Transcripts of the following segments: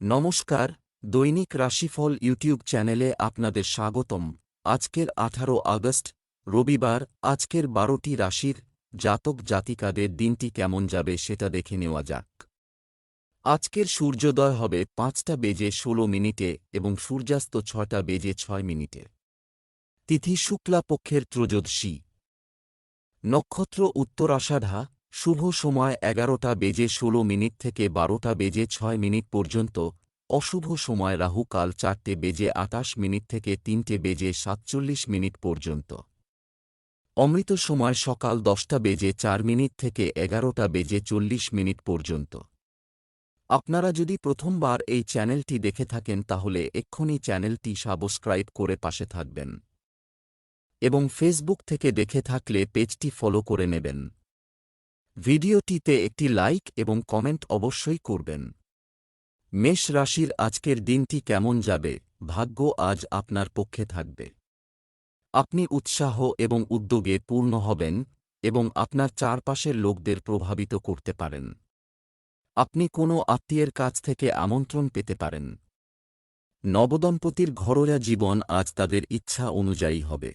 নমস্কার, দৈনিক রাশিফল ইউটিউব চ্যানেলে আপনাদের স্বাগতম। আজকের আঠারো আগস্ট, রবিবার, আজকের বারোটি রাশির জাতক জাতিকাদের দিনটি কেমন যাবে সেটা দেখে নেওয়া যাক। আজকের সূর্যোদয় হবে পাঁচটা বেজে ষোলো মিনিটে এবং সূর্যাস্ত ছয়টা বেজে ছয় মিনিটে। তিথি শুক্লা পক্ষের ত্রয়োদশী। নক্ষত্র উত্তরাষাঢ়া শুভ সময় এগারোটা বেজে ষোলো মিনিট থেকে বারোটা বেজে ছয় মিনিট পর্যন্ত, অশুভ সময় রাহুকাল চারটে বেজে আটাশ মিনিট থেকে তিনটে বেজে সাতচল্লিশ মিনিট পর্যন্ত। অমৃত সময় সকাল দশটা বেজে চার মিনিট থেকে এগারোটা বেজে চল্লিশ মিনিট পর্যন্ত। আপনারা যদি প্রথমবার এই চ্যানেলটি দেখে থাকেন তাহলে এক্ষুনি চ্যানেলটি সাবস্ক্রাইব করে পাশে থাকবেন। এবং ফেসবুক থেকে দেখে থাকলে পেজটি ফলো করে নেবেন। ভিডিওটিতে একটি লাইক এবং কমেন্ট অবশ্যই করবেন। মেষ রাশির আজকের দিনটি কেমন যাবে? ভাগ্য আজ আপনার পক্ষে থাকবে। আপনি উৎসাহ এবং উদ্যোগে পূর্ণ হবেন এবং আপনার চারপাশের লোকদের প্রভাবিত করতে পারেন। আপনি কোনো আত্মীয়ের কাছ থেকে আমন্ত্রণ পেতে পারেন। নবদম্পতির ঘরোয়া জীবন আজ তাদের ইচ্ছা অনুযায়ী হবে।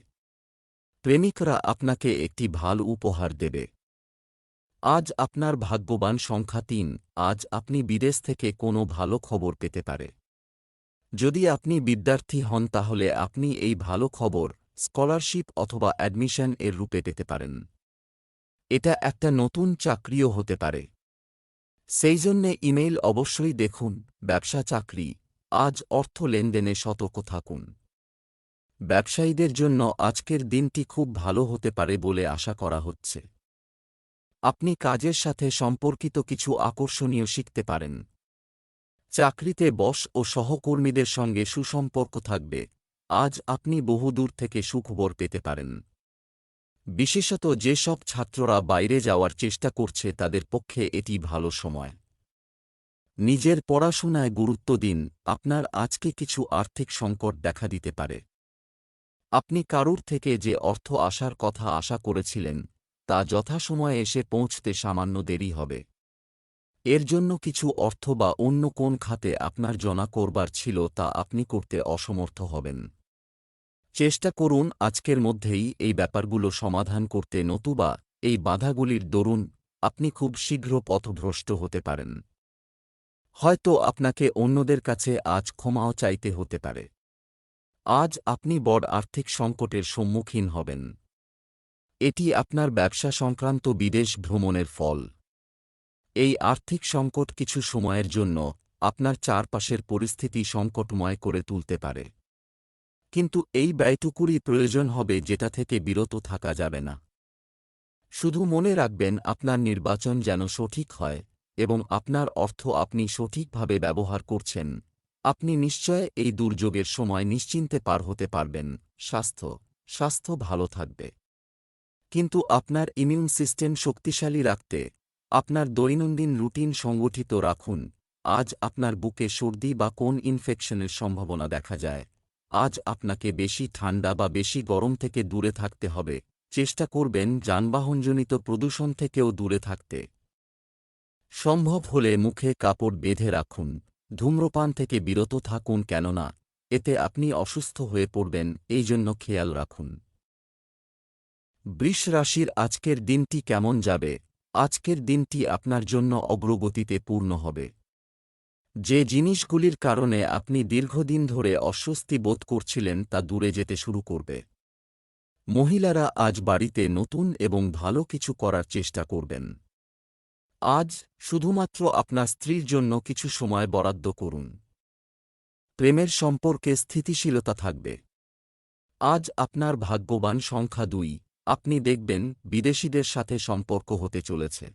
প্রেমিকরা আপনাকে একটি ভালো উপহার দেবে। আজ আপনার ভাগ্যবান সংখ্যা তিন, আজ আপনি বিদেশ থেকে কোনো ভালো খবর পেতে পারে। যদি আপনি বিদ্যার্থী হন তাহলে আপনি এই ভালো খবর, স্কলারশিপ অথবা অ্যাডমিশন এর রূপে পেতে পারেন। এটা একটা নতুন চাকরিও হতে পারে। সেই জন্যে ইমেইল অবশ্যই দেখুন, ব্যবসা চাকরি, আজ অর্থ লেনদেনে সতর্ক থাকুন। ব্যবসায়ীদের জন্য আজকের দিনটি খুব ভালো হতে পারে বলে আশা করা হচ্ছে। আপনি কাজের সাথে সম্পর্কিত কিছু আকর্ষণীয় শিখতে পারেন। চাকরিতে বস ও সহকর্মীদের সঙ্গে সুসম্পর্ক থাকবে। আজ আপনি বহুদূর থেকে সুখবর পেতে পারেন। বিশেষত যেসব ছাত্ররা বাইরে যাওয়ার চেষ্টা করছে তাদের পক্ষে এটি ভালো সময়। নিজের পড়াশোনায় গুরুত্ব দিন, আপনার আজকে কিছু আর্থিক সংকট দেখা দিতে পারে। আপনি কারুর থেকে যে অর্থ আসার কথা আশা করেছিলেন তা যথাসময়ে এসে পৌঁছতে সামান্য দেরি হবে। এর জন্য কিছু অর্থ বা অন্য কোন খাতে আপনার জনা করবার ছিল তা আপনি করতে অসমর্থ হবেন। চেষ্টা করুন আজকের মধ্যেই এই ব্যাপারগুলো সমাধান করতে নতুবা এই বাধাগুলির দরুন আপনি খুব শীঘ্র পথভ্রষ্ট হতে পারেন। হয়তো আপনাকে অন্যদের কাছে আজ ক্ষমাও চাইতে হতে পারে। আজ আপনি বড় আর্থিক সংকটের সম্মুখীন হবেন। এটি আপনার ব্যবসা সংক্রান্ত বিদেশ ভ্রমণের ফল। এই আর্থিক সংকট কিছু সময়ের জন্য আপনার চারপাশের পরিস্থিতি সংকটময় করে তুলতে পারে। কিন্তু এই ব্যয়টুকুরই প্রয়োজন হবে যেটা থেকে বিরত থাকা যাবে না। শুধু মনে রাখবেন আপনার নির্বাচন যেন সঠিক হয় এবং আপনার অর্থ আপনি সঠিকভাবে ব্যবহার করছেন। আপনি নিশ্চয় এই দুর্যোগের সময় নিশ্চিন্তে পার হতে পারবেন। স্বাস্থ্য। স্বাস্থ্য ভালো থাকবে। কিন্তু আপনার ইমিউন সিস্টেম শক্তিশালী রাখতে, আপনার দৈনন্দিন রুটিন সংগঠিত রাখুন। আজ আপনার বুকে সর্দি বা কোন ইনফেকশনের সম্ভাবনা দেখা যায়। আজ আপনাকে বেশি ঠান্ডা বা বেশি গরম থেকে দূরে থাকতে হবে। চেষ্টা করবেন যানবাহনজনিত প্রদূষণ থেকেও দূরে থাকতে। সম্ভব হলে মুখে কাপড় বেঁধে রাখুন। ধূম্রপান থেকে বিরত থাকুন কেননা, এতে আপনি অসুস্থ হয়ে পড়বেন এই জন্য খেয়াল রাখুন। বৃষ রাশির আজকের দিনটি কেমন যাবে? আজকের দিনটি আপনার জন্য অগ্রগতিতে পূর্ণ হবে। যে জিনিসগুলির কারণে আপনি দীর্ঘদিন ধরে অস্বস্তি বোধ করছিলেন তা দূরে যেতে শুরু করবে। মহিলারা আজ বাড়িতে নতুন এবং ভালো কিছু করার চেষ্টা করবেন। আজ শুধুমাত্র আপনার স্ত্রীর জন্য কিছু সময় বরাদ্দ করুন। প্রেমের সম্পর্কে স্থিতিশীলতা থাকবে। আজ আপনার ভাগ্যবান সংখ্যা দুই। আপনি দেখবেন বিদেশিদের সাথে সম্পর্ক হতে চলেছে।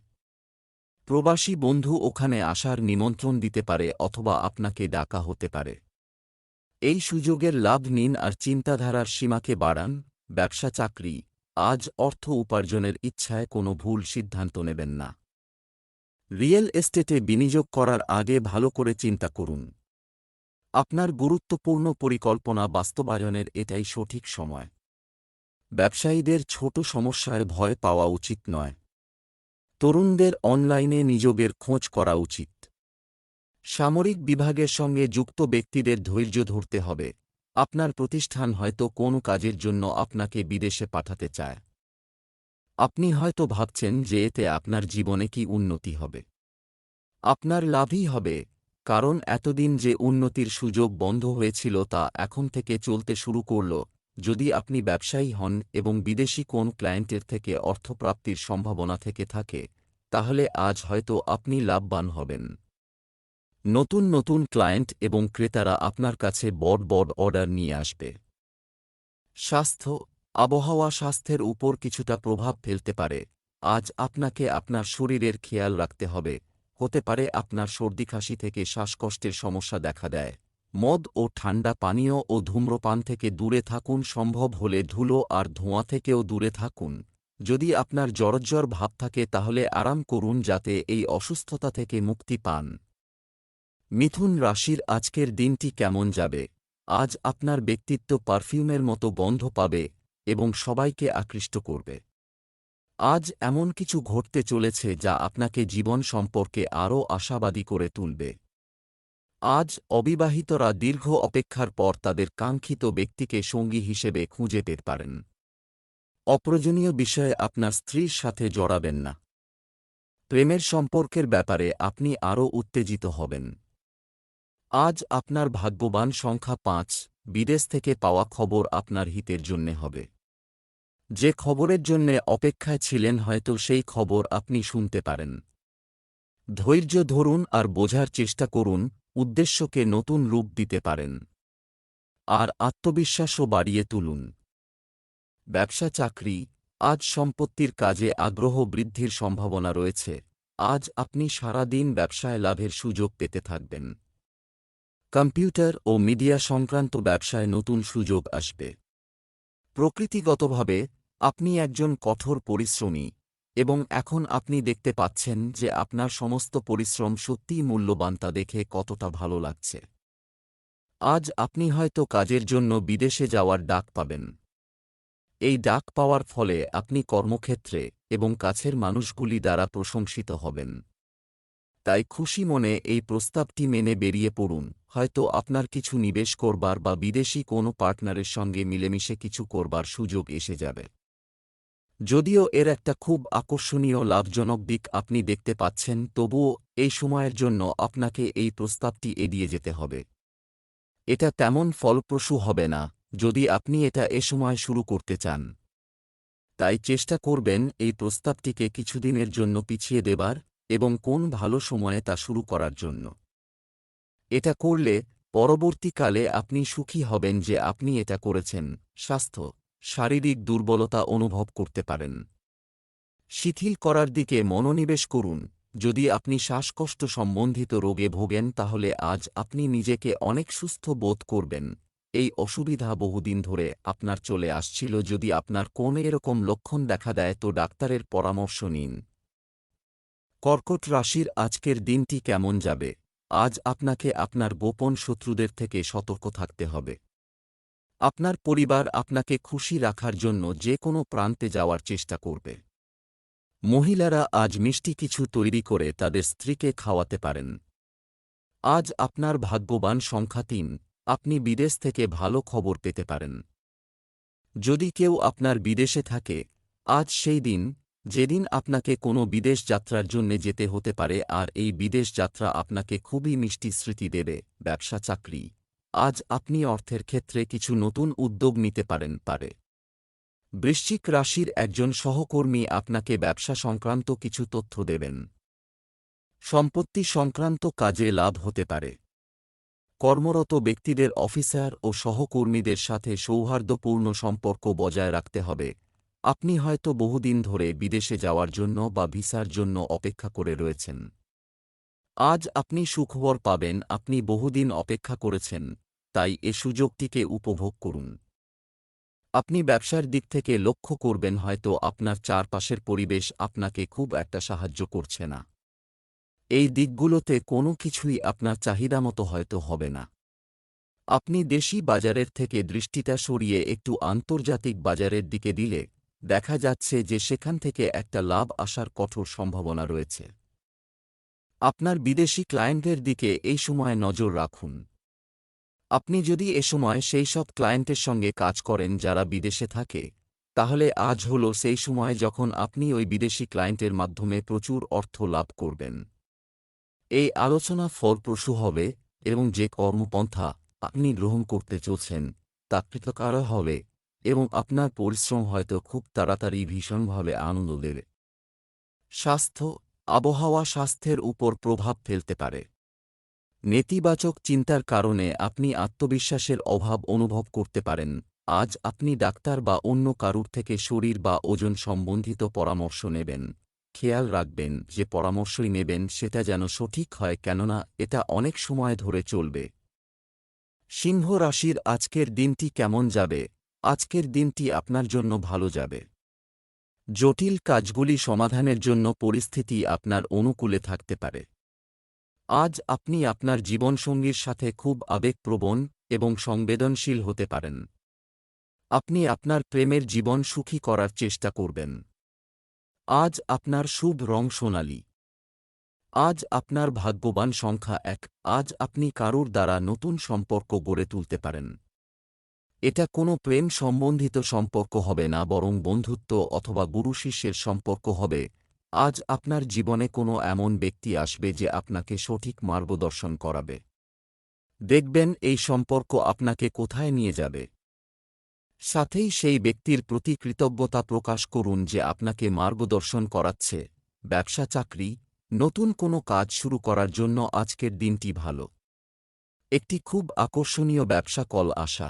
প্রবাসী বন্ধু ওখানে আসার নিমন্ত্রণ দিতে পারে অথবা আপনাকে ডাকা হতে পারে। এই সুযোগের লাভ নিন আর চিন্তাধারার সীমাকে বাড়ান, ব্যবসা চাকরি, আজ অর্থ উপার্জনের ইচ্ছায় কোনো ভুল সিদ্ধান্ত নেবেন না। রিয়েল এস্টেটে বিনিয়োগ করার আগে ভালো করে চিন্তা করুন। আপনার গুরুত্বপূর্ণ পরিকল্পনা বাস্তবায়নের এটাই সঠিক সময়। ব্যবসায়ীদের ছোট সমস্যায় ভয় পাওয়া উচিত নয়। তরুণদের অনলাইনে নিযোগের খোঁজ করা উচিত। সামরিক বিভাগের সঙ্গে যুক্ত ব্যক্তিদের ধৈর্য ধরতে হবে। আপনার প্রতিষ্ঠান হয়তো কোনো কাজের জন্য আপনাকে বিদেশে পাঠাতে চায়। আপনি হয়তো ভাবছেন যে এতে আপনার জীবনে কি উন্নতি হবে। আপনার লাভই হবে, কারণ এতদিন যে উন্নতির সুযোগ বন্ধ হয়েছিল তা এখন থেকে চলতে শুরু করল। যদি আপনি ব্যবসায়ী হন এবং বিদেশি কোন ক্লায়েন্টের থেকে অর্থপ্রাপ্তির সম্ভাবনা থেকে থাকে, তাহলে আজ হয়তো আপনি লাভবান হবেন। নতুন নতুন ক্লায়েন্ট এবং ক্রেতারা আপনার কাছে বড় বড় অর্ডার নিয়ে আসবে। স্বাস্থ্য, আবহাওয়া স্বাস্থ্যের উপর কিছুটা প্রভাব ফেলতে পারে। আজ আপনাকে আপনার শরীরের খেয়াল রাখতে হবে। হতে পারে আপনার সর্দি কাশি থেকে শ্বাসকষ্টের সমস্যা দেখা দেয়। মদ ও ঠান্ডা পানীয় ও ধূম্রপান থেকে দূরে থাকুন সম্ভব হলে ধুলো আর ধোঁয়া থেকেও দূরে থাকুন। যদি আপনার জরজ্জর ভাব থাকে তাহলে আরাম করুন যাতে এই অসুস্থতা থেকে মুক্তি পান। মিথুন রাশির আজকের দিনটি কেমন যাবে? আজ আপনার ব্যক্তিত্ব পারফিউমের মতো বন্ধ পাবে এবং সবাইকে আকৃষ্ট করবে। আজ এমন কিছু ঘটতে চলেছে যা আপনাকে জীবন সম্পর্কে আরও আশাবাদী করে তুলবে। আজ অবিবাহিতরা দীর্ঘ অপেক্ষার পর তাদের কাঙ্ক্ষিত ব্যক্তিকে সঙ্গী হিসেবে খুঁজে পেতে পারেন অপ্রয়োজনীয় বিষয়ে আপনার স্ত্রীর সাথে জড়াবেন না। প্রেমের সম্পর্কের ব্যাপারে আপনি আরও উত্তেজিত হবেন। আজ আপনার ভাগ্যবান সংখ্যা পাঁচ, বিদেশ থেকে পাওয়া খবর আপনার হিতের জন্যে হবে। যে খবরের জন্যে অপেক্ষায় ছিলেন হয়তো সেই খবর আপনি শুনতে পারেন। ধৈর্য ধরুন আর বোঝার চেষ্টা করুন উদ্দেশ্যকে নতুন রূপ দিতে পারেন। আর আত্মবিশ্বাসও বাড়িয়ে তুলুন। ব্যবসা চাকরি, আজ সম্পত্তির কাজে আগ্রহ বৃদ্ধির সম্ভাবনা রয়েছে। আজ আপনি সারা দিন ব্যবসায় লাভের সুযোগ পেতে থাকবেন। কম্পিউটার ও মিডিয়া সংক্রান্ত ব্যবসায় নতুন সুযোগ আসবে। প্রকৃতিগতভাবে, আপনি একজন কঠোর পরিশ্রমী। এবং এখন আপনি দেখতে পাচ্ছেন যে আপনার সমস্ত পরিশ্রম সত্যিই মূল্যবান তা দেখে কতটা ভালো লাগছে। আজ আপনি হয়তো কাজের জন্য বিদেশে যাওয়ার ডাক পাবেন। এই ডাক পাওয়ার ফলে আপনি কর্মক্ষেত্রে এবং কাছের মানুষগুলি দ্বারা প্রশংসিত হবেন। তাই খুশি মনে এই প্রস্তাবটি মেনে বেরিয়ে পড়ুন। হয়তো আপনার কিছু নিবেশ করবার বা বিদেশি কোনো পার্টনারের সঙ্গে মিলেমিশে কিছু করবার সুযোগ এসে যাবে। যদিও এর একটা খুব আকর্ষণীয় লাভজনক দিক আপনি দেখতে পাচ্ছেন, তবুও এই সময়ের জন্য আপনাকে এই প্রস্তাবটি এড়িয়ে যেতে হবে। এটা তেমন ফলপ্রসূ হবে না, যদি আপনি এটা এ সময় শুরু করতে চান। তাই চেষ্টা করবেন এই প্রস্তাবটিকে কিছুদিনের জন্য পিছিয়ে দেবার এবং কোন ভালো সময়ে তা শুরু করার জন্য। এটা করলে পরবর্তীকালে আপনি সুখী হবেন যে আপনি এটা করেছেন, স্বাস্থ্য শারীরিক দুর্বলতা অনুভব করতে পারেন। শিথিল করার দিকে মনোনিবেশ করুন। যদি আপনি শ্বাসকষ্ট সম্বন্ধিত রোগে ভোগেন, তাহলে আজ আপনি নিজেকে অনেক সুস্থ বোধ করবেন। এই অসুবিধা বহুদিন ধরে আপনার চলে আসছিল। যদি আপনার কোন এরকম লক্ষণ দেখা দেয়, তো ডাক্তারের পরামর্শ নিন। কর্কট রাশির আজকের দিনটি কেমন যাবে? আজ আপনাকে আপনার গোপন শত্রুদের থেকে সতর্ক থাকতে হবে। আপনার পরিবার আপনাকে খুশি রাখার জন্য যে কোনো প্রান্তে যাওয়ার চেষ্টা করবে। মহিলারা আজ মিষ্টি কিছু তৈরি করে তাদের স্ত্রীকে খাওয়াতে পারেন। আজ আপনার ভাগ্যবান সংখ্যা তিন, আপনি বিদেশ থেকে ভালো খবর পেতে পারেন। যদি কেউ আপনার বিদেশে থাকে, আজ সেই দিন, যেদিন আপনাকে কোনো বিদেশ যাত্রার জন্য যেতে হতে পারে আর এই বিদেশ যাত্রা আপনাকে খুবই মিষ্টি স্মৃতি দেবে, ব্যবসা চাকরি। আজ আপনি অর্থের ক্ষেত্রে কিছু নতুন উদ্যোগ নিতে পারেন, পারে। বৃশ্চিক রাশির একজন সহকর্মী আপনাকে ব্যবসা সংক্রান্ত কিছু তথ্য দেবেন। সম্পত্তি সংক্রান্ত কাজে লাভ হতে পারে। কর্মরত ব্যক্তিদের অফিসার ও সহকর্মীদের সাথে সৌহার্দ্যপূর্ণ সম্পর্ক বজায় রাখতে হবে। আপনি হয়তো বহুদিন ধরে বিদেশে যাওয়ার জন্য বা ভিসার জন্য অপেক্ষা করে রয়েছেন। আজ আপনি সুখবর পাবেন, আপনি বহুদিন অপেক্ষা করেছেন, তাই এ সুযোগটিকে উপভোগ করুন। আপনি ব্যবসার দিক থেকে লক্ষ্য করবেন, হয়তো আপনার চারপাশের পরিবেশ আপনাকে খুব একটা সাহায্য করছে না। এই দিকগুলোতে কোনো কিছুই আপনার চাহিদা মতো হয়তো হবে না। আপনি দেশি বাজারের থেকে দৃষ্টিটা সরিয়ে একটু আন্তর্জাতিক বাজারের দিকে দিলে দেখা যাচ্ছে যে সেখান থেকে একটা লাভ আসার কঠোর সম্ভাবনা রয়েছে। আপনার বিদেশি ক্লায়েন্টের দিকে এই সময় নজর রাখুন। আপনি যদি এ সময় সেই সব ক্লায়েন্টের সঙ্গে কাজ করেন যারা বিদেশে থাকে, তাহলে আজ হল সেই সময় যখন আপনি ওই বিদেশি ক্লায়েন্টের মাধ্যমে প্রচুর অর্থ লাভ করবেন। এই আলোচনা ফলপ্রসূ হবে এবং যে কর্মপন্থা আপনি গ্রহণ করতে চলছেন, তা কৃতকার হবে এবং আপনার পরিশ্রম হয়তো খুব তাড়াতাড়ি ভীষণভাবে আনন্দ দেবে। স্বাস্থ্য আবহাওয়া স্বাস্থ্যের উপর প্রভাব ফেলতে পারে। নেতিবাচক চিন্তার কারণে আপনি আত্মবিশ্বাসের অভাব অনুভব করতে পারেন। আজ আপনি ডাক্তার বা অন্য কারুর থেকে শরীর বা ওজন সম্বন্ধিত পরামর্শ নেবেন। খেয়াল রাখবেন যে পরামর্শই নেবেন সেটা যেন সঠিক হয় কেননা এটা অনেক সময় ধরে চলবে। সিংহ রাশির আজকের দিনটি কেমন যাবে? আজকের দিনটি আপনার জন্য ভালো যাবে। জটিল কাজগুলি সমাধানের জন্য পরিস্থিতি আপনার অনুকূলে থাকতে পারে। আজ আপনি আপনার জীবনসঙ্গীর সাথে খুব আবেগপ্রবণ এবং সংবেদনশীল হতে পারেন। আপনি আপনার প্রেমের জীবন সুখী করার চেষ্টা করবেন। আজ আপনার শুভ রং সোনালী। আজ আপনার ভাগ্যবান সংখ্যা এক। আজ আপনি কারুর দ্বারা নতুন সম্পর্ক গড়ে তুলতে পারেন। এটা কোনো প্রেম সম্বন্ধিত সম্পর্ক হবে না বরং বন্ধুত্ব অথবা গুরু শিষ্যের সম্পর্ক হবে। আজ আপনার জীবনে কোনো এমন ব্যক্তি আসবে যে আপনাকে সঠিক মার্গদর্শন করাবে। দেখবেন এই সম্পর্ক আপনাকে কোথায় নিয়ে যাবে। সাথেই সেই ব্যক্তির প্রতি কৃতজ্ঞতা প্রকাশ করুন যে আপনাকে মার্গদর্শন করাচ্ছে। ব্যবসা, চাকরি, নতুন কোনো কাজ শুরু করার জন্য আজকের দিনটি ভালো। একটি খুব আকর্ষণীয় ব্যবসা কল আসা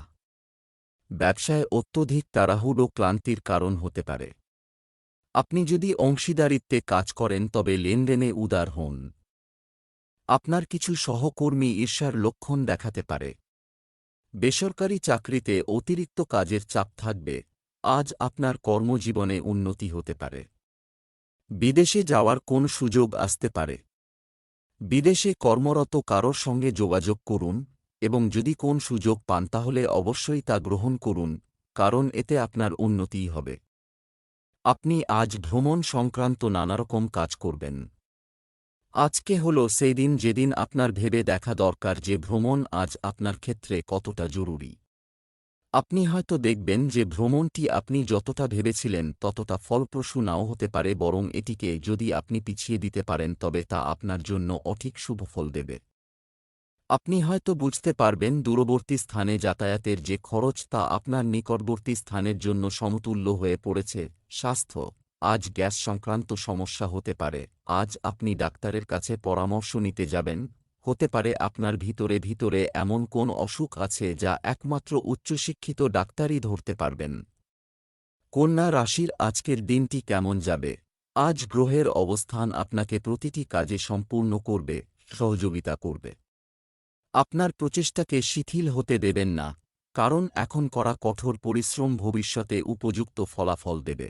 ব্যবসায় অত্যধিক তাড়াহুড়ো ক্লান্তির কারণ হতে পারে। আপনি যদি অংশীদারিত্বে কাজ করেন, তবে লেনদেনে উদার হন। আপনার কিছু সহকর্মী ঈর্ষার লক্ষণ দেখাতে পারে। বেসরকারি চাকরিতে অতিরিক্ত কাজের চাপ থাকবে। আজ আপনার কর্মজীবনে উন্নতি হতে পারে। বিদেশে যাওয়ার কোন সুযোগ আসতে পারে। বিদেশে কর্মরত কারোর সঙ্গে যোগাযোগ করুন। এবং যদি কোন সুযোগ পান তাহলে অবশ্যই তা গ্রহণ করুন, কারণ এতে আপনার উন্নতিই হবে। আপনি আজ ভ্রমণ সংক্রান্ত নানারকম কাজ করবেন। আজকে হল সেই দিন যেদিন আপনার ভেবে দেখা দরকার যে ভ্রমণ আজ আপনার ক্ষেত্রে কতটা জরুরি। আপনি হয়তো দেখবেন যে ভ্রমণটি আপনি যতটা ভেবেছিলেন ততটা ফলপ্রসূ নাও হতে পারে, বরং এটিকে যদি আপনি পিছিয়ে দিতে পারেন তবে তা আপনার জন্য অঠিক শুভ ফল দেবে। আপনি হয়তো বুঝতে পারবেন দূরবর্তী স্থানে যাতায়াতের যে খরচ তা আপনার নিকটবর্তী স্থানের জন্য সমতুল্য হয়ে পড়েছে। স্বাস্থ্য। আজ গ্যাস সংক্রান্ত সমস্যা হতে পারে। আজ আপনি ডাক্তারের কাছে পরামর্শ নিতে যাবেন। হতে পারে আপনার ভিতরে ভিতরে এমন কোন অসুখ আছে যা একমাত্র উচ্চশিক্ষিত ডাক্তারই ধরতে পারবেন। কন্যা রাশির আজকের দিনটি কেমন যাবে? আজ গ্রহের অবস্থান আপনাকে প্রতিটি কাজে সম্পূর্ণ করবে, সহযোগিতা করবে। আপনার প্রচেষ্টাকে শিথিল হতে দেবেন না, কারণ এখন করা কঠোর পরিশ্রম ভবিষ্যতে উপযুক্ত ফলাফল দেবে।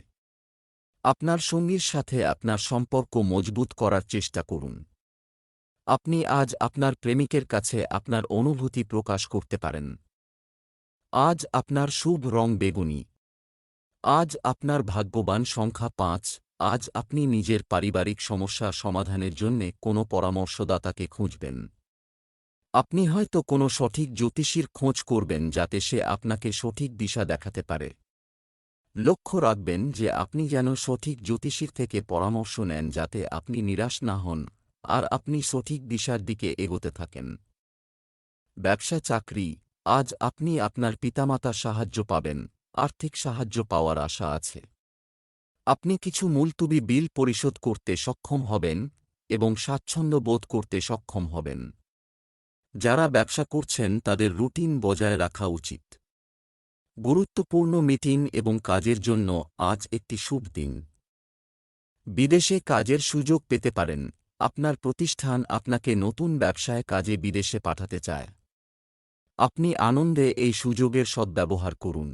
আপনার সঙ্গীর সাথে আপনার সম্পর্ক মজবুত করার চেষ্টা করুন। আপনি আজ আপনার প্রেমিকের কাছে আপনার অনুভূতি প্রকাশ করতে পারেন। আজ আপনার শুভ রং বেগুনি। আজ আপনার ভাগ্যবান সংখ্যা পাঁচ, আজ আপনি নিজের পারিবারিক সমস্যা সমাধানের জন্যে কোনো পরামর্শদাতাকে খুঁজবেন। আপনি হয়তো কোনো সঠিক জ্যোতিষীর খোঁজ করবেন যাতে সে আপনাকে সঠিক দিশা দেখাতে পারে। লক্ষ্য রাখবেন যে আপনি যেন সঠিক জ্যোতিষীর থেকে পরামর্শ নেন যাতে আপনি নিরাশ না হন আর আপনি সঠিক দিশার দিকে এগোতে থাকেন। ব্যবসা চাকরি, আজ আপনি আপনার পিতামাতার সাহায্য পাবেন, আর্থিক সাহায্য পাওয়ার আশা আছে। আপনি কিছু মুলতুবি বিল পরিশোধ করতে সক্ষম হবেন এবং স্বাচ্ছন্দ্য বোধ করতে সক্ষম হবেন। যারা ব্যবসা করছেন তাদের রুটিন বজায় রাখা উচিত। গুরুত্বপূর্ণ মিটিং এবং কাজের জন্য আজ একটি শুভ দিন। বিদেশে কাজের সুযোগ পেতে পারেন। আপনার প্রতিষ্ঠান আপনাকে নতুন ব্যবসায় কাজে বিদেশে পাঠাতে চায়। আপনি আনন্দে এই সুযোগের সদ্ব্যবহার করুন।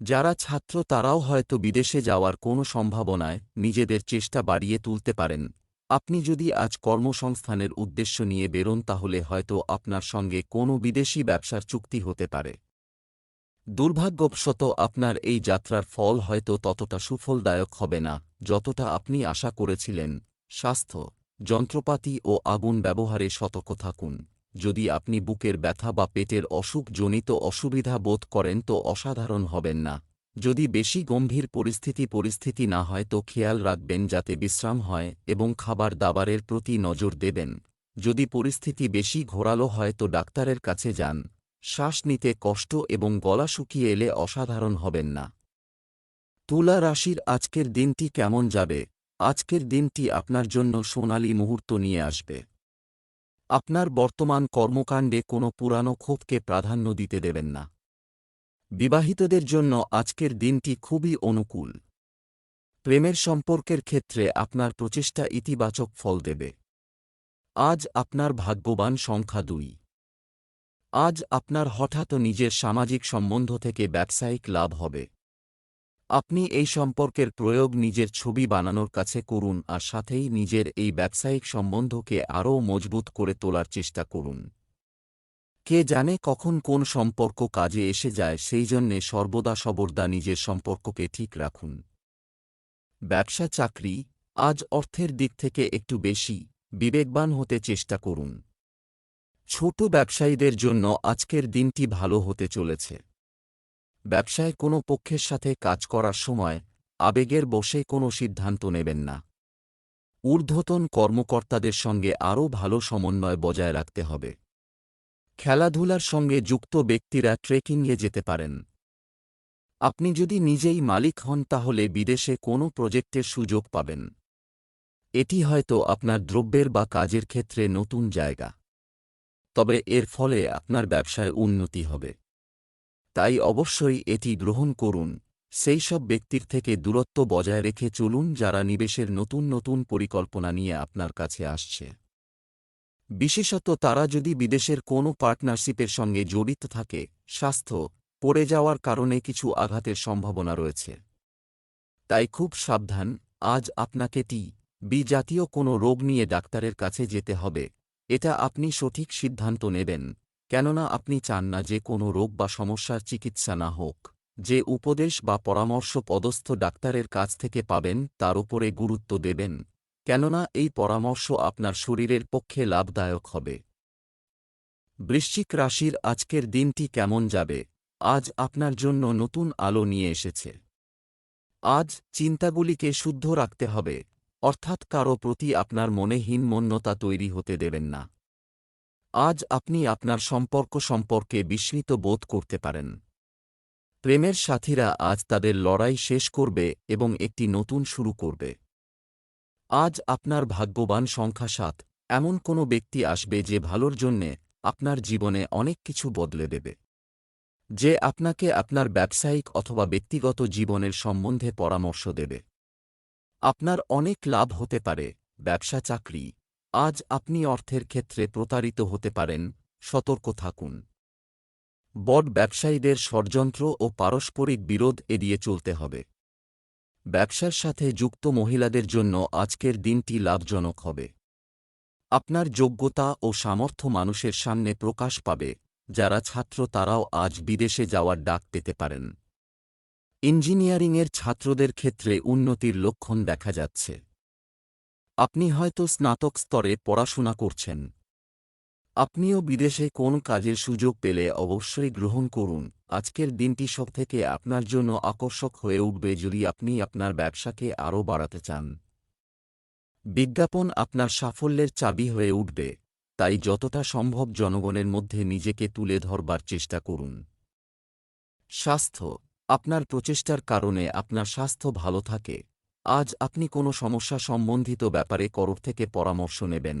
যারা ছাত্র তারাও হয়তো বিদেশে যাওয়ার কোনো সম্ভাবনায় নিজেদের চেষ্টা বাড়িয়ে তুলতে পারেন। আপনি যদি আজ কর্মসংস্থানের উদ্দেশ্য নিয়ে বেরোন, তাহলে হয়তো আপনার সঙ্গে কোনো বিদেশি ব্যবসার চুক্তি হতে পারে। দুর্ভাগ্যবশত আপনার এই যাত্রার ফল হয়তো ততটা সুফলদায়ক হবে না, যতটা আপনি আশা করেছিলেন। স্বাস্থ্য, যন্ত্রপাতি ও আগুন ব্যবহারে সতর্ক থাকুন। যদি আপনি বুকের ব্যথা বা পেটের অসুখজনিত অসুবিধা বোধ করেন, তো অসাধারণ হবেন না। যদি বেশি গম্ভীর পরিস্থিতি পরিস্থিতি না হয় তো খেয়াল রাখবেন যাতে বিশ্রাম হয় এবং খাবার দাবারের প্রতি নজর দেবেন। যদি পরিস্থিতি বেশি ঘোরালো হয় তো ডাক্তারের কাছে যান। শ্বাস নিতে কষ্ট এবং গলা শুকিয়ে এলে অসাধারণ হবেন না। তুলা রাশির আজকের দিনটি কেমন যাবে? আজকের দিনটি আপনার জন্য সোনালী মুহূর্ত নিয়ে আসবে। আপনার বর্তমান কর্মকাণ্ডে কোনো পুরানো ক্ষোভকে প্রাধান্য দিতে দেবেন না। বিবাহিতদের জন্য আজকের দিনটি খুবই অনুকূল। প্রেমের সম্পর্কের ক্ষেত্রে আপনার প্রচেষ্টা ইতিবাচক ফল দেবে। আজ আপনার ভাগ্যবান সংখ্যা দুই। আজ আপনার হঠাৎ নিজের সামাজিক সম্বন্ধ থেকে ব্যবসায়িক লাভ হবে। আপনি এই সম্পর্কের প্রয়োগ নিজের ছবি বানানোর কাছে করুন আর সাথেই নিজের এই ব্যবসায়িক সম্বন্ধকে আরও মজবুত করে তোলার চেষ্টা করুন। কে জানে কখন কোন সম্পর্ক কাজে এসে যায়, সেই জন্যে সর্বদা সবর্দা নিজের সম্পর্ককে ঠিক রাখুন। ব্যবসা চাকরি, আজ অর্থের দিক থেকে একটু বেশি, বিবেকবান হতে চেষ্টা করুন। ছোট ব্যবসায়ীদের জন্য আজকের দিনটি ভালো হতে চলেছে। ব্যবসায় কোনো পক্ষের সাথে কাজ করার সময় আবেগের বসে কোনো সিদ্ধান্ত নেবেন না। ঊর্ধ্বতন কর্মকর্তাদের সঙ্গে আরও ভালো সমন্বয় বজায় রাখতে হবে। খেলাধুলার সঙ্গে যুক্ত ব্যক্তিরা ট্রেকিংয়ে যেতে পারেন। আপনি যদি নিজেই মালিক হন তাহলে বিদেশে কোনো প্রজেক্টের সুযোগ পাবেন। এটি হয়তো আপনার দ্রব্যের বা কাজের ক্ষেত্রে নতুন জায়গা। তবে এর ফলে আপনার ব্যবসায় উন্নতি হবে। তাই অবশ্যই এটি গ্রহণ করুন। সেই সব ব্যক্তির থেকে দূরত্ব বজায় রেখে চলুন যারা নিবেশের নতুন নতুন পরিকল্পনা নিয়ে আপনার কাছে আসছে। বিশেষত তারা যদি বিদেশের কোনো পার্টনারশিপের সঙ্গে জড়িত থাকে, স্বাস্থ্য পড়ে যাওয়ার কারণে কিছু আঘাতের সম্ভাবনা রয়েছে। তাই খুব সাবধান, আজ আপনাকে টি বি জাতীয় কোনো রোগ নিয়ে ডাক্তারের কাছে যেতে হবে, এটা আপনি সঠিক সিদ্ধান্ত নেবেন, কেননা আপনি চান না যে কোনো রোগ বা সমস্যার চিকিৎসা না হোক, যে উপদেশ বা পরামর্শ পদস্থ ডাক্তারের কাছ থেকে পাবেন তার উপরে গুরুত্ব দেবেন। কেননা এই পরামর্শ আপনার শরীরের পক্ষে লাভদায়ক হবে। বৃশ্চিক রাশির আজকের দিনটি কেমন যাবে? আজ আপনার জন্য নতুন আলো নিয়ে এসেছে। আজ চিন্তাগুলিকে শুদ্ধ রাখতে হবে, অর্থাৎ কারও প্রতি আপনার মনে হীনমন্যতা তৈরি হতে দেবেন না। আজ আপনি আপনার সম্পর্ক সম্পর্কে বিস্মিত বোধ করতে পারেন। প্রেমের সাথীরা আজ তাদের লড়াই শেষ করবে এবং একটি নতুন শুরু করবে। আজ আপনার ভাগ্যবান সংখ্যা সাত। এমন কোনো ব্যক্তি আসবে যে ভালোর জন্যে আপনার জীবনে অনেক কিছু বদলে দেবে। যে আপনাকে আপনার ব্যবসায়িক অথবা ব্যক্তিগত জীবনের সম্বন্ধে পরামর্শ দেবে। আপনার অনেক লাভ হতে পারে, ব্যবসা, চাকরি। আজ আপনি অর্থের ক্ষেত্রে প্রতারিত হতে পারেন, সতর্ক থাকুন। বড ব্যবসায়ীদের ষড়যন্ত্র ও পারস্পরিক বিরোধ এড়িয়ে চলতে হবে। ব্যবসার সাথে যুক্ত মহিলাদের জন্য আজকের দিনটি লাভজনক হবে। আপনার যোগ্যতা ও সামর্থ্য মানুষের সামনে প্রকাশ পাবে, যারা ছাত্র তারাও আজ বিদেশে যাওয়ার ডাক পেতে পারেন। ইঞ্জিনিয়ারিংয়ের ছাত্রদের ক্ষেত্রে উন্নতির লক্ষণ দেখা যাচ্ছে। আপনি হয়তো স্নাতক স্তরে পড়াশোনা করছেন। আপনিও বিদেশে কোন কাজের সুযোগ পেলে অবশ্যই গ্রহণ করুন। আজকের দিনটি সব থেকে আপনার জন্য আকর্ষক হয়ে উঠবে যদি আপনি আপনার ব্যবসাকে আরও বাড়াতে চান। বিজ্ঞাপন আপনার সাফল্যের চাবি হয়ে উঠবে, তাই যতটা সম্ভব জনগণের মধ্যে নিজেকে তুলে ধরবার চেষ্টা করুন। স্বাস্থ্য, আপনার প্রচেষ্টার কারণে আপনার স্বাস্থ্য ভালো থাকে। আজ আপনি কোনো সমস্যা সম্বন্ধিত ব্যাপারে করর থেকে পরামর্শ নেবেন।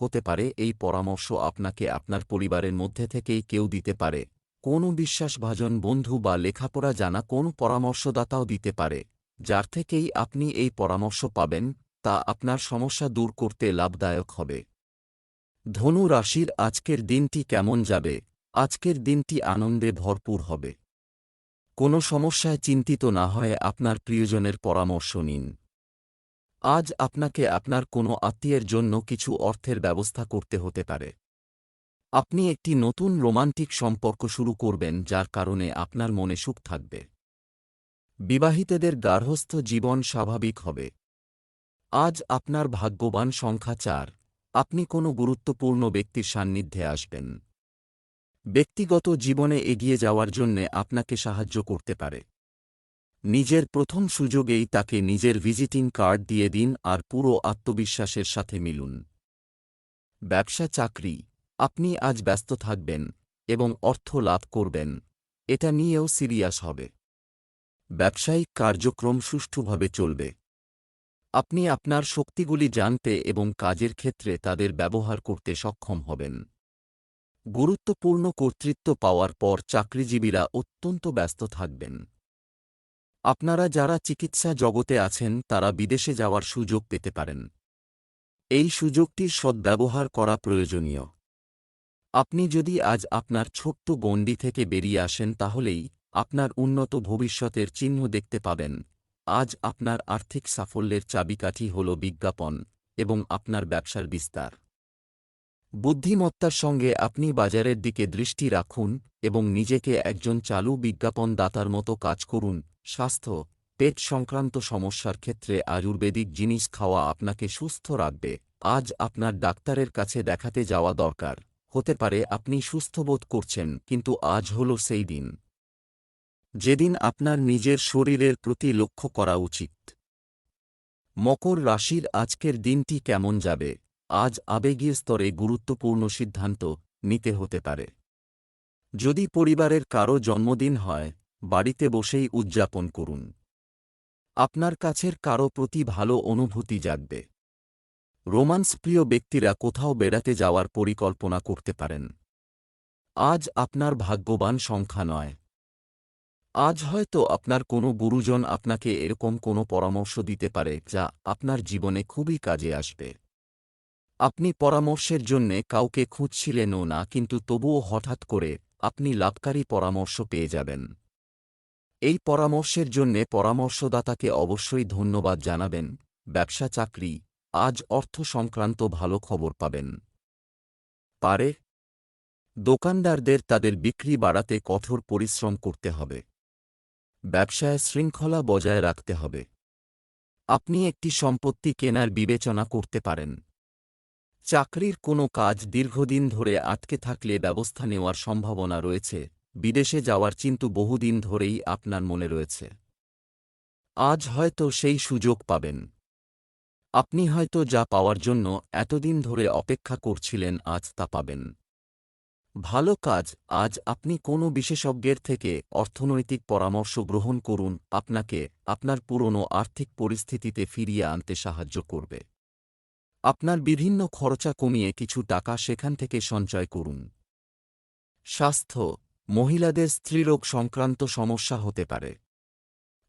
হতে পারে এই পরামর্শ আপনাকে আপনার পরিবারের মধ্যে থেকেই কেউ দিতে পারে। কোনো বিশ্বাসভাজন বন্ধু বা লেখাপড়া জানা কোন পরামর্শদাতাও দিতে পারে, যার থেকেই আপনি এই পরামর্শ পাবেন, তা আপনার সমস্যা দূর করতে লাভদায়ক হবে। ধনু রাশির আজকের দিনটি কেমন যাবে? আজকের দিনটি আনন্দে ভরপুর হবে। কোনো সমস্যায় চিন্তিত না হয়ে আপনার প্রিয়জনের পরামর্শ নিন। আজ আপনাকে আপনার কোনো আত্মীয়ের জন্য কিছু অর্থের ব্যবস্থা করতে হতে পারে। আপনি একটি নতুন রোমান্টিক সম্পর্ক শুরু করবেন যার কারণে আপনার মনে সুখ থাকবে। বিবাহিতদের গার্হস্থ জীবন স্বাভাবিক হবে। আজ আপনার ভাগ্যবান সংখ্যা চার। আপনি কোনো গুরুত্বপূর্ণ ব্যক্তির সান্নিধ্যে আসবেন। ব্যক্তিগত জীবনে এগিয়ে যাওয়ার জন্যে আপনাকে সাহায্য করতে পারে। নিজের প্রথম সুযোগেই তাকে নিজের ভিজিটিং কার্ড দিয়ে দিন আর পুরো আত্মবিশ্বাসের সাথে মিলুন। ব্যবসা চাকরি আপনি আজ ব্যস্ত থাকবেন এবং অর্থ লাভ করবেন। এটা নিয়েও সিরিয়াস হবে। ব্যবসায়িক কার্যক্রম সুষ্ঠুভাবে চলবে। আপনি আপনার শক্তিগুলি জানতে এবং কাজের ক্ষেত্রে তাদের ব্যবহার করতে সক্ষম হবেন। গুরুত্বপূর্ণ কর্তৃত্ব পাওয়ার পর চাকরিজীবীরা অত্যন্ত ব্যস্ত থাকবেন। আপনারা যারা চিকিৎসা জগতে আছেন, তারা বিদেশে যাওয়ার সুযোগ পেতে পারেন। এই সুযোগটির সদ্ব্যবহার করা প্রয়োজনীয়। আপনি যদি আজ আপনার ছোট্ট গণ্ডি থেকে বেরিয়ে আসেন তাহলেই আপনার উন্নত ভবিষ্যতের চিহ্ন দেখতে পাবেন। আজ আপনার আর্থিক সাফল্যের চাবিকাঠি হল বিজ্ঞাপন এবং আপনার ব্যবসার বিস্তার। বুদ্ধিমত্তার সঙ্গে আপনি বাজারের দিকে দৃষ্টি রাখুন এবং নিজেকে একজন চালু বিজ্ঞাপনদাতার মতো কাজ করুন। স্বাস্থ্য, পেট সংক্রান্ত সমস্যার ক্ষেত্রে আয়ুর্বেদিক জিনিস খাওয়া আপনাকে সুস্থ রাখবে। আজ আপনার ডাক্তারের কাছে দেখাতে যাওয়া দরকার। হতে পারে আপনি সুস্থ বোধ করছেন, কিন্তু আজ হল সেই দিন। যেদিন আপনার নিজের শরীরের প্রতি লক্ষ্য করা উচিত। মকর রাশির আজকের দিনটি কেমন যাবে? আজ আবেগীয় স্তরে গুরুত্বপূর্ণ সিদ্ধান্ত নিতে হতে পারে। যদি পরিবারের কারও জন্মদিন হয়, বাড়িতে বসেই উদযাপন করুন। আপনার কাছের কারও প্রতি ভালো অনুভূতি জাগবে। রোমান্স প্রিয় ব্যক্তিরা কোথাও বেড়াতে যাওয়ার পরিকল্পনা করতে পারেন। আজ আপনার ভাগ্যবান সংখ্যা নয়। আজ হয়তো আপনার কোনো গুরুজন আপনাকে এরকম কোনো পরামর্শ দিতে পারে যা আপনার জীবনে খুবই কাজে আসবে। আপনি পরামর্শের জন্যে কাউকে খুঁজছিলেনও না, কিন্তু তবুও হঠাৎ করে আপনি লাভকারী পরামর্শ পেয়ে যাবেন। এই পরামর্শের জন্যে পরামর্শদাতাকে অবশ্যই ধন্যবাদ জানাবেন। ব্যবসা চাকরি আজ অর্থ সংক্রান্ত ভালো খবর পাবেন। পারে, দোকানদারদের তাদের বিক্রি বাড়াতে কঠোর পরিশ্রম করতে হবে। ব্যবসায় শৃঙ্খলা বজায় রাখতে হবে। আপনি একটি সম্পত্তি কেনার বিবেচনা করতে পারেন। চাকরির কোনো কাজ দীর্ঘদিন ধরে আটকে থাকলে ব্যবস্থা নেওয়ার সম্ভাবনা রয়েছে। বিদেশে যাওয়ার চিন্তু বহুদিন ধরেই আপনার মনে রয়েছে। আজ হয়তো সেই সুযোগ পাবেন। আপনি হয়তো যা পাওয়ার জন্য এতদিন ধরে অপেক্ষা করছিলেন আজ তা পাবেন। ভালো কাজ, আজ আপনি কোনো বিশেষজ্ঞের থেকে অর্থনৈতিক পরামর্শ গ্রহণ করুন, আপনাকে আপনার পুরনো আর্থিক পরিস্থিতিতে ফিরিয়ে আনতে সাহায্য করবে। আপনার বিভিন্ন খরচা কমিয়ে কিছু টাকা সেখান থেকে সঞ্চয় করুন। স্বাস্থ্য, মহিলাদের স্ত্রীরোগ সংক্রান্ত সমস্যা হতে পারে।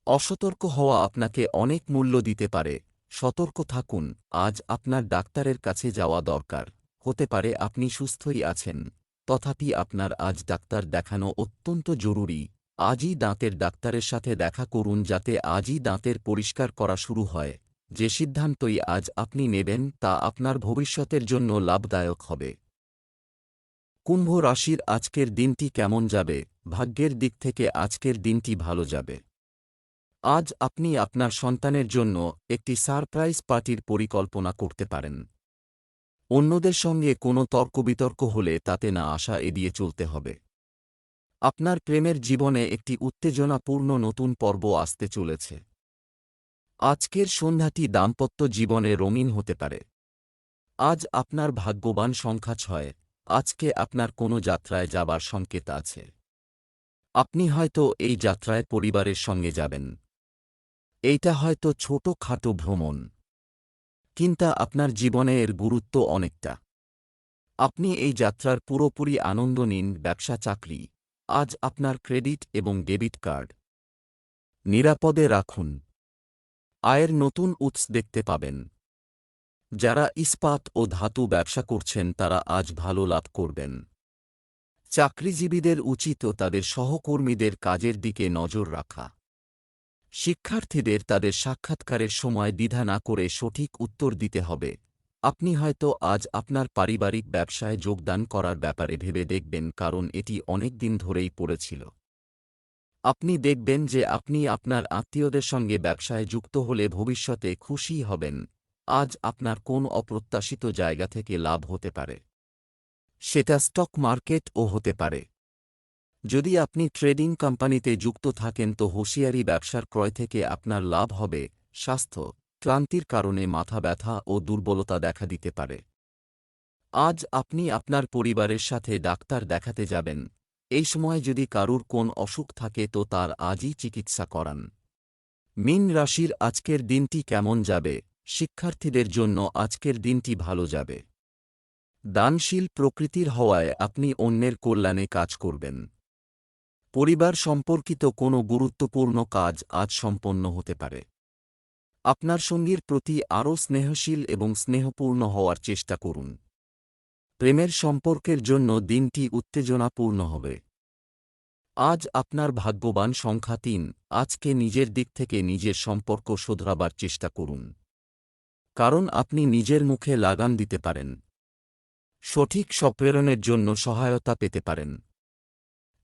অসতর্ক হওয়া আপনাকে অনেক মূল্য দিতে পারে সতর্ক থাকুন, আজ আপনার ডাক্তারের কাছে যাওয়া দরকার। হতে পারে আপনি সুস্থই আছেন। তথাপি আপনার আজ ডাক্তার দেখানো অত্যন্ত জরুরি। আজই দাঁতের ডাক্তারের সাথে দেখা করুন যাতে আজই দাঁতের পরিষ্কার করা শুরু হয়। যে সিদ্ধান্তই আজ আপনি নেবেন তা আপনার ভবিষ্যতের জন্য লাভদায়ক হবে। কুম্ভ রাশির আজকের দিনটি কেমন যাবে? ভাগ্যের দিক থেকে আজকের দিনটি ভালো যাবে। আজ আপনি আপনার সন্তানের জন্য একটি সারপ্রাইজ পার্টির পরিকল্পনা করতে পারেন। অন্যদের সঙ্গে কোনো তর্কবিতর্ক হলে তাতে না আসা এড়িয়ে চলতে হবে। আপনার প্রেমের জীবনে একটি উত্তেজনাপূর্ণ নতুন পর্ব আসতে চলেছে। আজকের সন্ধ্যাটি দাম্পত্য জীবনে রঙিন হতে পারে। আজ আপনার ভাগ্যবান সংখ্যা ছয়, আজকে আপনার কোনো যাত্রায় যাবার সংকেত আছে। আপনি হয়তো এই যাত্রায় পরিবারের সঙ্গে যাবেন। এইটা হয়তো ছোট খাটো ভ্রমণ। কিন্তু আপনার জীবনে এর গুরুত্ব অনেকটা। আপনি এই যাত্রার পুরোপুরি আনন্দ নিন ব্যবসা চাকরি, আজ আপনার ক্রেডিট এবং ডেবিট কার্ড। নিরাপদে রাখুন। আয়ের নতুন উৎস দেখতে পাবেন। যারা ইস্পাত ও ধাতু ব্যবসা করছেন তারা আজ ভালো লাভ করবেন। চাকরিজীবীদের উচিত তাদের সহকর্মীদের কাজের দিকে নজর রাখা। শিক্ষার্থীদের তাদের সাক্ষাৎকারের সময় দ্বিধা না করে সঠিক উত্তর দিতে হবে। আপনি হয়তো আজ আপনার পারিবারিক ব্যবসায় যোগদান করার ব্যাপারে ভেবে দেখবেন কারণ এটি অনেক দিন ধরেই পড়েছিল। আপনি দেখবেন যে আপনি আপনার আত্মীয়দের সঙ্গে ব্যবসায় যুক্ত হলে ভবিষ্যতে খুশি হবেন। আজ আপনার কোন অপ্রত্যাশিত জায়গা থেকে লাভ হতে পারে। সেটা স্টক মার্কেট ও হতে পারে। যদি আপনি ট্রেডিং কোম্পানিতে যুক্ত থাকেন তো হুঁশিয়ারি ব্যবসার ক্রয় থেকে আপনার লাভ হবে স্বাস্থ্য, ক্লান্তির কারণে মাথা ব্যথা ও দুর্বলতা দেখা দিতে পারে। আজ আপনি আপনার পরিবারের সাথে ডাক্তার দেখাতে যাবেন। এই সময় যদি কারুর কোন অসুখ থাকে তো তার আজই চিকিৎসা করান। মিন রাশির আজকের দিনটি কেমন যাবে? শিক্ষার্থীদের জন্য আজকের দিনটি ভালো যাবে। দানশীল প্রকৃতির হওয়ায় আপনি অন্যের কল্যাণে কাজ করবেন। পরিবার সম্পর্কিত কোনো গুরুত্বপূর্ণ কাজ আজ সম্পন্ন হতে পারে। আপনার সঙ্গীর প্রতি আরও স্নেহশীল এবং স্নেহপূর্ণ হওয়ার চেষ্টা করুন। প্রেমের সম্পর্কের জন্য দিনটি উত্তেজনাপূর্ণ হবে। আজ আপনার ভাগ্যবান সংখ্যা তিন, আজকে নিজের দিক থেকে নিজের সম্পর্ক শোধরাবার চেষ্টা করুন। কারণ আপনি নিজের মুখে লাগান দিতে পারেন। সঠিক সপ্রেরণের জন্য সহায়তা পেতে পারেন।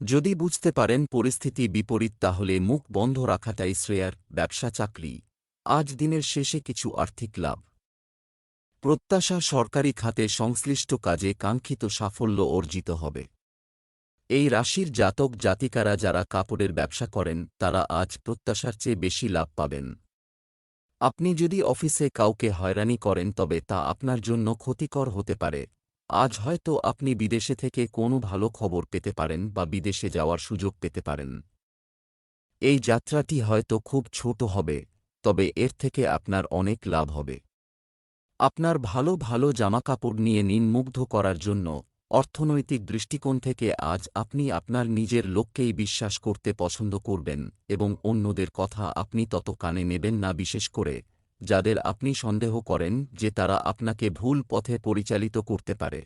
যদি বুঝতে পারেন পরিস্থিতি বিপরীত, তাহলে মুখ বন্ধ রাখাটাই শ্রেয়ার ব্যবসা চাকরি। আজ দিনের শেষে কিছু আর্থিক লাভ। প্রত্যাশা সরকারি খাতে সংশ্লিষ্ট কাজে কাঙ্ক্ষিত সাফল্য অর্জিত হবে। এই রাশির জাতক জাতিকারা যারা কাপড়ের ব্যবসা করেন, তারা আজ প্রত্যাশার চেয়ে বেশি লাভ পাবেন। আপনি যদি অফিসে কাউকে হয়রানি করেন, তবে তা আপনার জন্য ক্ষতিকর হতে পারে। আজ হয়তো আপনি বিদেশে থেকে কোনো ভালো খবর পেতে পারেন বা বিদেশে যাওয়ার সুযোগ পেতে পারেন। এই যাত্রাটি হয়তো খুব ছোট হবে, তবে এর থেকে আপনার অনেক লাভ হবে। আপনার ভালো ভালো জামাকাপড় নিয়ে নিন মুগ্ধ করার জন্য অর্থনৈতিক দৃষ্টিকোণ থেকে আজ আপনি আপনার নিজের লোককেই বিশ্বাস করতে পছন্দ করবেন এবং অন্যদের কথা আপনি তত কানে নেবেন না, বিশেষ করে যাদের আপনি সন্দেহ করেন যে তারা আপনাকে ভুল পথে পরিচালিত করতে পারে।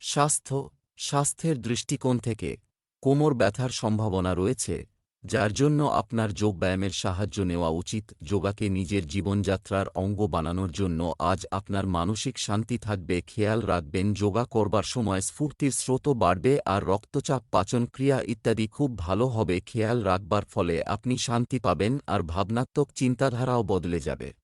স্বাস্থ্য, স্বাস্থ্যের দৃষ্টিকোণ থেকে কোমর ব্যথার সম্ভাবনা রয়েছে। যার জন্য আপনার যোগব্যায়ামের সাহায্য নেওয়া উচিত। যোগাকে নিজের জীবনযাত্রার অঙ্গ বানানোর জন্য আজ আপনার মানসিক শান্তি থাকবে, খেয়াল রাখবেন, যোগা করবার সময় স্ফূর্তির স্রোত বাড়বে আর রক্তচাপ, পাচন ক্রিয়া ইত্যাদি খুব ভালো হবে। খেয়াল রাখবার ফলে আপনি শান্তি পাবেন আর ভাবনাত্মক চিন্তাধারাও বদলে যাবে।